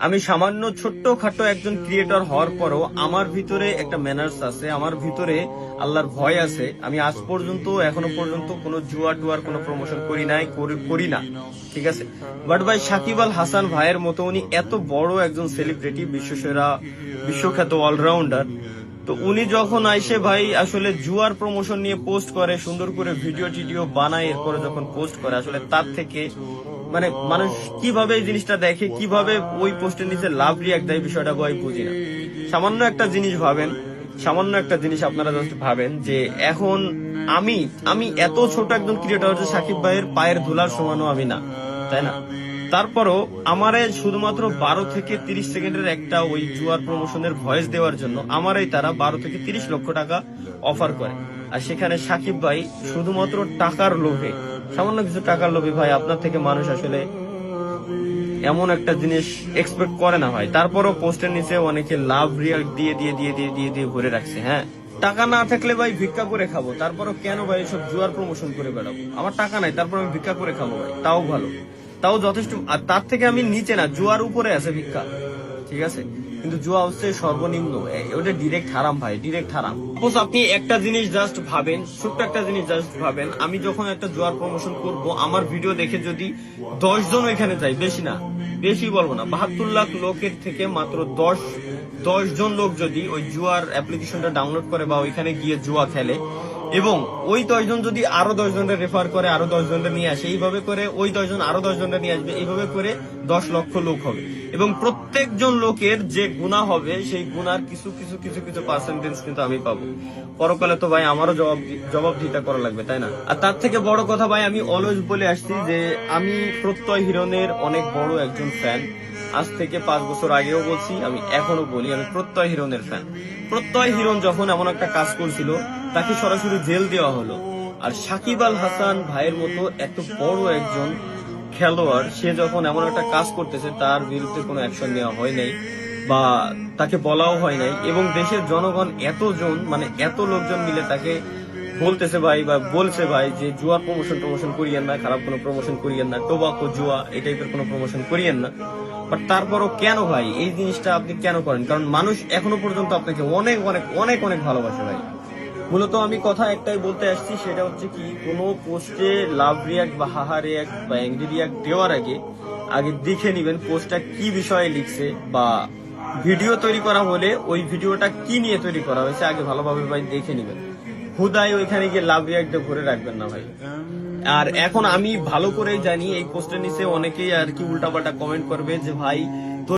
আমি সামান্য ছোট্ট খাটো একজন ক্রিয়েটর হওয়ার পরও আমার ভিতরে একটা ম্যানার্স আছে, আমার ভিতরে আল্লাহর ভয় আছে। আমি আজ পর্যন্ত, এখনও পর্যন্ত কোনো জুয়া টুয়ার কোনো প্রমোশন করি নাই, করি- না, ঠিক আছে? বাট ভাই, সাকিব আল হাসান ভাইয়ের মতো উনি এত বড় একজন সেলিব্রিটি বিশ্বসেরা, বিশ্বখ্যাত অলরাউন্ডার তো উনি যখন আইসে ভাই, আসলে জুয়ার প্রমোশন নিয়ে পোস্ট করে, সুন্দর করে ভিডিও টিডিও বানায়, এরপরে যখন পোস্ট করে, আসলে তার থেকে মানে মানুষ কীভাবে এই জিনিসটা দেখে, কীভাবে ওই পোস্টের নিচে লাভ রিয়াক্ট দেয় বিষয়টা ভাই বুঝি না। সামান্য একটা জিনিস ভাবেন, সামান্য একটা জিনিস আপনারা জাস্ট ভাবেন যে এখন আমি আমি এত ছোট একজন ক্রিয়েটর যে সাকিব ভাইয়ের পায়ের ধুলার সমানও আমি না, তাই না? তারপরও আমারে শুধুমাত্র বারো থেকে তিরিশ সেকেন্ডের একটা ওই জুয়ার প্রমোশনের ভয়েস দেওয়ার জন্য আমারই তারা বারো থেকে তিরিশ লক্ষ টাকা অফার করে। আর সেখানে সাকিব ভাই শুধুমাত্র টাকার লোভে সামান্য কিছু টাকার লোভে ভাই, আপনার থেকে মানুষ আসলে এমন একটা জিনিস এক্সপেক্ট করে না ভাই। তারপরও পোস্টের নিচে অনেকে লাভ রিয়াক্ট দিয়ে দিয়ে দিয়ে দিয়ে দিয়ে দিয়ে ভরে রাখছে হ্যাঁ? টাকা না থাকলে ভাই ভিক্ষা করে খাব। তারপরও কেন ভাই এসব জুয়ার প্রমোশন করে বেড়াবো? আমার টাকা নাই, তারপর আমি ভিক্ষা করে খাব ভাই। তাও ভালো। তাও যথেষ্ট আর তার থেকে আমি নিচে না, জুয়ার উপরে আছে ভিক্ষা। ঠিক আছে? কিন্তু জুয়া হচ্ছে সর্বনিম্ন। ওটা ডিরেক্ট হারাম ভাই ডিরেক্ট হারাম। সাপোজ আপনি একটা জিনিস জাস্ট ভাবেন, ছোট্ট একটা জিনিস জাস্ট ভাবেন, আমি যখন একটা জুয়ার প্রমোশন করব, আমার ভিডিও দেখে যদি দশ জন এখানে যায়, বেশি না, বেশি বলব না, বাহাত্তর লাখ লোকের থেকে মাত্র দশ দশ জন লোক যদি ওই জুয়ার অ্যাপ্লিকেশনটা ডাউনলোড করে বা ওইখানে গিয়ে জুয়া খেলে, এবং ওই দশজন যদি আরও দশ জনের রেফার করে, আরও দশ জনের নিয়ে আসে, এইভাবে করে ওই দশজন আরও দশ জনের নিয়ে আসবে, এইভাবে করে দশ লক্ষ লোক হবে। এবং প্রত্যেকজন লোকের যে গুণা হবে, সেই গুণার কিছু কিছু কিছু কিছু পার্সেন্টেজ কিন্তু আমি পাবো। পরকালে তো ভাই আমারও জবাব জবাব দিতে করা লাগবে, তাই না? আর তার থেকে বড় কথা ভাই, আমি অলওয়েজ বলে আসছি যে, আমি প্রত্যয় হিরণের অনেক বড় একজন ফ্যান আজ থেকে পাঁচ বছর আগেও বলছি, আমি এখনও বলি, আমি প্রত্যয় হিরণের ফ্যান প্রত্যয় হিরণ যখন এমন একটা কাজ করছিল, তাকে সরাসরি জেল দেওয়া হলো। আর সাকিব আল হাসান ভাইয়ের মতো এত বড় একজন খেলোয়াড়, সে যখন এমন একটা কাজ করতেছে, তার বিরুদ্ধে কোনো অ্যাকশন নেওয়া হয় নাই বা তাকে বলাও হয় নাই এবং দেশের জনগণ এতজন মানে এত লোকজন মিলে তাকে বলতেছে ভাই বা বলছে ভাই যে জুয়ার প্রমোশন প্রমোশন করিয়েন না, খারাপ কোনো প্রমোশন করিয়েন না টোবাকো জুয়া, এই টাইপের কোনো প্রমোশন করিয়েন না। বাট তারপরও কেন ভাই? এই জিনিসটা আপনি কেন করেন? কারণ মানুষ এখনও পর্যন্ত আপনাকে অনেক অনেক অনেক অনেক ভালোবাসে ভাই। মূলত আমি কথা একটাই বলতে আসছি, সেটা হচ্ছে কি, কোনো পোস্টে লাভ রিয়াক্ট বা হাহা রিয়াক্ট বা অ্যাংরি রিয়াক্ট দেওয়ার আগে আগে দেখে নিবেন পোস্টটা কি বিষয়ে লিখছে বা ভিডিও তৈরি করা হলে ওই ভিডিওটা কি নিয়ে তৈরি করা হয়েছে, আগে ভালোভাবে ভাই দেখে নিবেন। হুদায় ওইখানে গিয়ে লাভ রিয়াক্ট ভরে রাখবেন না ভাই। আর এখন আমি ভালো করেই জানি, এই পোস্টের নিচে অনেকেই আর কি উল্টাপাল্টা কমেন্ট করবে যে, ভাই